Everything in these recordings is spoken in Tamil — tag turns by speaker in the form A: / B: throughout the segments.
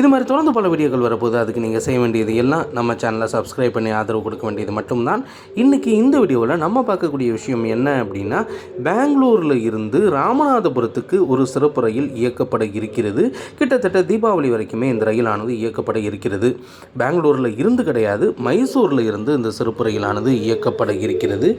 A: இது மாதிரி தொடர்ந்து பல வீடியோக்கள் வரப்போகுது. அதுக்கு நீங்கள் செய்ய வேண்டியது எல்லாம் நம்ம சேனலை சப்ஸ்கிரைப் பண்ணி ஆதரவு கொடுக்க வேண்டியது மட்டும்தான். இன்றைக்கி இந்த வீடியோவில் நம்ம பார்க்கக்கூடிய விஷயம் என்ன அப்படின்னா பெங்களூரில் இருந்து ராமநாதபுரத்துக்கு ஒரு சிறப்பு ரயில் இயக்கப்பட இருக்கிறது. கிட்டத்தட்ட தீபாவளி வரைக்குமே இந்த ரயிலானது இயக்கப்பட இருக்கிறது. பெங்களூரில் இருந்து கிடையாது மைசூரில் இருந்து இந்த சிறப்பு ரயிலானது இயக்கப்பட இருக்கிறது.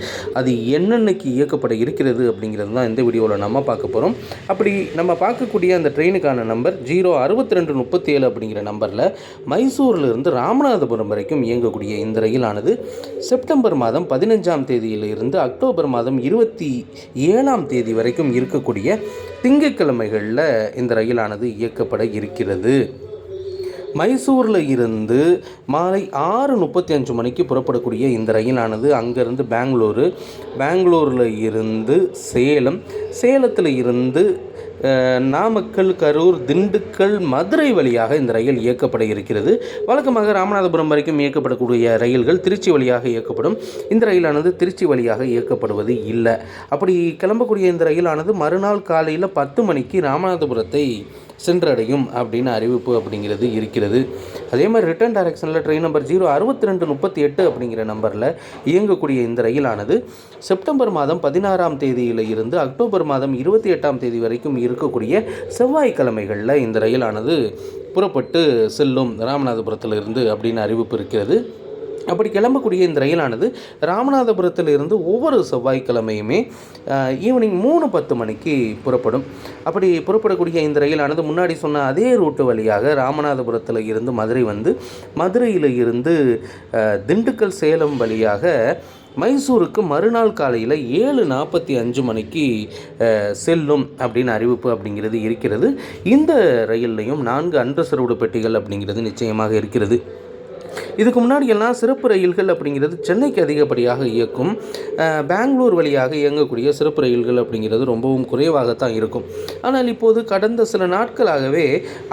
A: அது என்னென்னைக்கு இயக்கப்பட இருக்கிறது அப்படிங்கிறது தான் இந்த வீடியோவில் நம்ம பார்க்க போகிறோம் அப்படி நம்ம பார்க்கக்கூடிய அந்த ட்ரெயினுக்கான நம்பர் ஜீரோ அறுபத்தி ரெண்டு முப்பத்தி ஏழு அப்படிங்கிற நம்பரில் மைசூரிலிருந்து ராமநாதபுரம் வரைக்கும் இயங்கக்கூடிய இந்த ரயிலானது செப்டம்பர் மாதம் பதினஞ்சாம் தேதியிலிருந்து அக்டோபர் மாதம் இருபத்தி ஏழாம் தேதி வரைக்கும் இருக்கக்கூடிய திங்கட்கிழமைகளில் இந்த ரயிலானது இயக்கப்பட இருக்கிறது. மைசூரில் இருந்து மாலை ஆறு முப்பத்தி அஞ்சு மணிக்கு புறப்படக்கூடிய இந்த ரயிலானது அங்கேருந்து பெங்களூரு பெங்களூரில் இருந்து சேலம் சேலத்தில் இருந்து நாமக்கல் கரூர் திண்டுக்கல் மதுரை வழியாக இந்த ரயில் இயக்கப்பட இருக்கிறது. வழக்கமாக ராமநாதபுரம் வரைக்கும் இயக்கப்படக்கூடிய ரயில்கள் திருச்சி வழியாக இயக்கப்படும். இந்த ரயிலானது திருச்சி வழியாக இயக்கப்படுவது இல்லை. அப்படி கிளம்பக்கூடிய இந்த ரயிலானது மறுநாள் காலையில் பத்து மணிக்கு ராமநாதபுரத்தை சென்றடையும் அப்படின்னு அறிவிப்பு அப்படிங்கிறது இருக்கிறது. அதே மாதிரி ரிட்டர்ன் டைரக்ஷனில் ட்ரெயின் நம்பர் ஜீரோ அறுபத்தி ரெண்டு முப்பத்தி எட்டு அப்படிங்கிற நம்பரில் இயங்கக்கூடிய இந்த ரயிலானது செப்டம்பர் மாதம் பதினாறாம் தேதியில் இருந்து அக்டோபர் மாதம் இருபத்தி எட்டாம் தேதி வரைக்கும் இருக்கக்கூடிய செவ்வாய்க்கிழமைகளில் இந்த ரயிலானது புறப்பட்டு செல்லும் ராமநாதபுரத்தில் இருந்து அப்படின்னு அறிவிப்பு இருக்கிறது. அப்படி கிளம்பக்கூடிய இந்த ரயிலானது ராமநாதபுரத்தில் இருந்து ஒவ்வொரு செவ்வாய்க்கிழமையுமே ஈவினிங் மூணு பத்து மணிக்கு புறப்படும். அப்படி புறப்படக்கூடிய இந்த ரயிலானது முன்னாடி சொன்ன அதே ரூட்டு வழியாக ராமநாதபுரத்தில் இருந்து மதுரை வந்து மதுரையில் இருந்து திண்டுக்கல் சேலம் வழியாக மைசூருக்கு மறுநாள் காலையில் ஏழு நாற்பத்தி அஞ்சு மணிக்கு செல்லும் அப்படின்னு அறிவிப்பு அப்படிங்கிறது இருக்கிறது. இந்த ரயில்லையும் நான்கு அன்ரிசர்வ்டு பெட்டிகள் அப்படிங்கிறது நிச்சயமாக இருக்கிறது. இதுக்கு முன்னாடி எல்லாம் சிறப்பு ரயில்கள் அப்படிங்கிறது சென்னைக்கு அதிகப்படியாக இயக்கும் பெங்களூர் வழியாக இயங்கக்கூடிய சிறப்பு ரயில்கள் அப்படிங்கிறது ரொம்பவும் குறைவாகத்தான் இருக்கும். ஆனால் இப்போது கடந்த சில நாட்களாகவே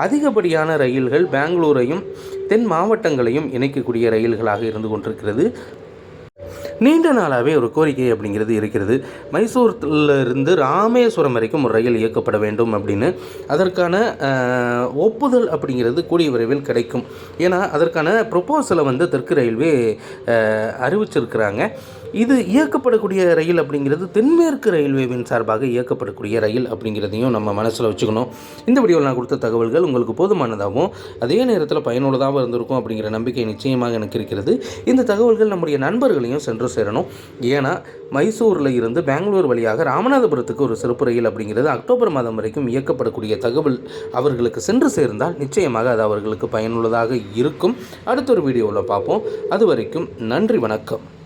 A: அதிகப்படியான ரயில்கள் பெங்களூரையும் தென் மாவட்டங்களையும் இணைக்கக்கூடிய ரயில்களாக இருந்து கொண்டிருக்கிறது. நீண்ட நாளாகவே ஒரு கோரிக்கை அப்படிங்கிறது இருக்கிறது. மைசூரில் இருந்து ராமேஸ்வரம் வரைக்கும் ஒரு ரயில் இயக்கப்பட வேண்டும் அப்படின்னு அதற்கான ஒப்புதல் அப்படிங்கிறது கூடிய விரைவில் கிடைக்கும். ஏன்னா அதற்கான ப்ரொப்போசலை வந்து தெற்கு ரயில்வே அறிவிச்சிருக்கிறாங்க. இது இயக்கப்படக்கூடிய ரயில் அப்படிங்கிறது தென்மேற்கு ரயில்வேவின் சார்பாக இயக்கப்படக்கூடிய ரயில் அப்படிங்கிறதையும் நம்ம மனசில் வச்சுக்கணும். இந்த வீடியோவில் நான் கொடுத்த தகவல்கள் உங்களுக்கு போதுமானதாகவும் அதே நேரத்தில் பயனுள்ளதாகவும் இருந்திருக்கும் அப்படிங்கிற நம்பிக்கை நிச்சயமாக எனக்கு இருக்கிறது. இந்த தகவல்கள் நம்முடைய நண்பர்களையும் சென்று சேரணும். ஏன்னா மைசூரில் இருந்து பெங்களூர் வழியாக ராமநாதபுரத்துக்கு ஒரு சிறப்பு ரயில் அப்படிங்கிறது அக்டோபர் மாதம் வரைக்கும் இயக்கப்படக்கூடிய தகவல் அவர்களுக்கு சென்று சேர்ந்தால் நிச்சயமாக அது அவர்களுக்கு பயனுள்ளதாக இருக்கும். அடுத்த ஒரு வீடியோவில் பார்ப்போம். அது வரைக்கும் நன்றி வணக்கம்.